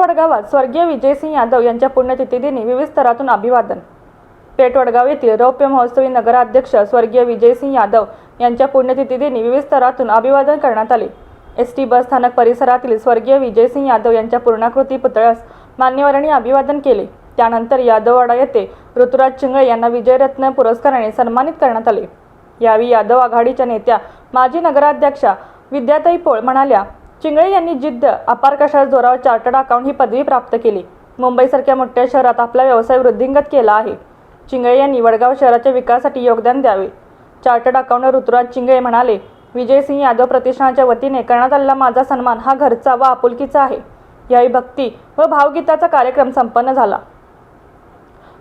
वडगावात स्वर्गीय विजयसिंह यादव यांच्या पुण्यतिथीदिनी विविध स्तरातून अभिवादन. पेठवडगाव येथील रौप्य महोत्सवी नगराध्यक्ष स्वर्गीय विजयसिंह यादव यांच्या पुण्यतिथीदिनी विविध स्तरातून अभिवादन करण्यात आले. एस टी बस स्थानक परिसरातील स्वर्गीय विजयसिंह यादव यांच्या पूर्णाकृती पुतळ्यास मान्यवरांनी अभिवादन केले. त्यानंतर यादववाडा येथे ऋतुराज चिंगळे यांना विजयरत्न पुरस्काराने सन्मानित करण्यात आले. यावेळी यादव आघाडीच्या नेत्या माजी नगराध्यक्षा विद्याताई पोळ म्हणाल्या चिंगळे यांनी जिद्द अपार कशा जोरावर चार्टर्ड अकाउंट ही पदवी प्राप्त केली. मुंबईसारख्या मोठ्या शहरात आपला व्यवसाय वृद्धिंगत केला आहे. चिंगळे यांनी वडगाव शहराच्या विकासासाठी योगदान द्यावे. चार्टर्ड अकाउंटर ऋतुराज चिंगळे म्हणाले विजयसिंह यादव प्रतिष्ठानाच्या वतीने करण्यात आलेला माझा सन्मान हा घरचा व आपुलकीचा आहे. यावेळी भक्ती व भावगीताचा कार्यक्रम संपन्न झाला.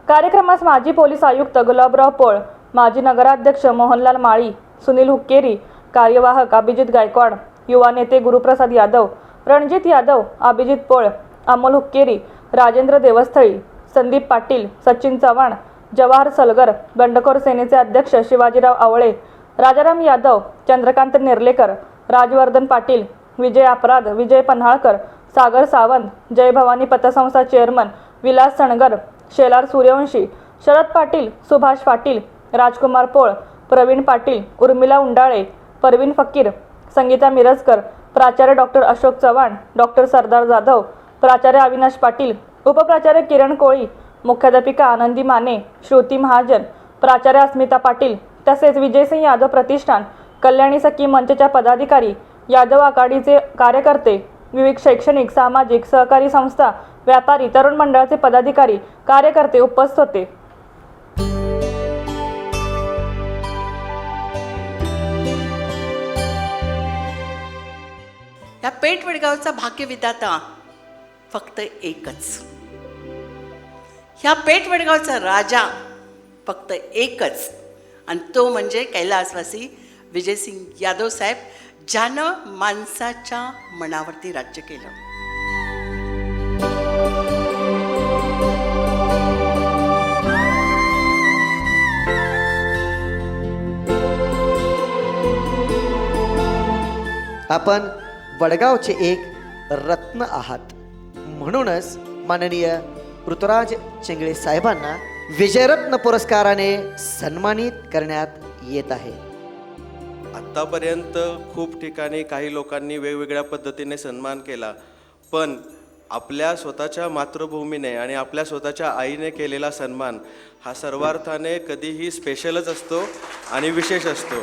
कार्यक्रमास माजी पोलीस आयुक्त गुलाबराव पोळ माजी नगराध्यक्ष मोहनलाल माळी सुनील हुक्केरी कार्यवाहक अभिजित गायकवाड युवा नेते गुरुप्रसाद यादव रणजित यादव अभिजित पोळ अमोल हुक्केरी राजेंद्र देवस्थळी संदीप पाटील सचिन चव्हाण जवाहर सलगर बंडखोर सेनेचे अध्यक्ष शिवाजीराव आवळे राजाराम यादव चंद्रकांत नेर्लेकर राजवर्धन पाटील विजय अपराध विजय पन्हाळकर सागर सावंत जय भवानी पतसंस्था चेअरमन विलास सणगर शेलार सूर्यवंशी शरद पाटील सुभाष पाटील राजकुमार पोळ प्रवीण पाटील उर्मिला उंडाळे परवीन फकीर संगीता मिरजकर प्राचार्य डॉक्टर अशोक चव्हाण डॉक्टर सरदार जाधव प्राचार्य अविनाश पाटील उपप्राचार्य किरण कोळी मुख्याध्यापिका आनंदी माने श्रुती महाजन प्राचार्य अस्मिता पाटील तसेच विजयसिंह यादव प्रतिष्ठान कल्याणी सखी मंचच्या पदाधिकारी यादव आघाडीचे कार्यकर्ते विविध शैक्षणिक सामाजिक सहकारी संस्था व्यापारी तरुण मंडळाचे पदाधिकारी कार्यकर्ते उपस्थित होते. या पेठ वडगावचा भाग्यविधाता फक्त एकच. ह्या पेठ वडगावचा राजा फक्त एकच. आणि तो म्हणजे कैलासवासी विजयसिंग यादव साहेब ज्यानं माणसाच्या मनावरती राज्य केलं. आपण वडगावचे एक रत्न आहात. म्हणूनच माननीय ऋतुराज चिंगळे साहेबांना विजयरत्न पुरस्काराने सन्मानित करण्यात येत आहे. आत्तापर्यंत खूप ठिकाणी काही लोकांनी वेगवेगळ्या पद्धतीने सन्मान केला पण आपल्या स्वतःच्या मातृभूमीने आणि आपल्या स्वतःच्या आईने केलेला सन्मान हा सर्वार्थाने कधीही स्पेशलच असतो आणि विशेष असतो.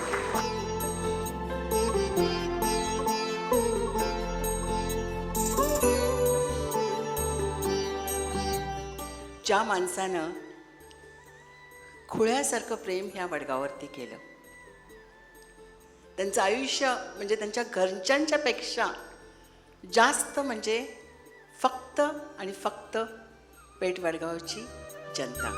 ज्या माणसानं खुळ्यासारखं प्रेम ह्या वडगावरती केलं त्यांचं आयुष्य म्हणजे त्यांच्या घरच्यांच्यापेक्षा जास्त म्हणजे फक्त आणि फक्त पेठ वडगावची जनता.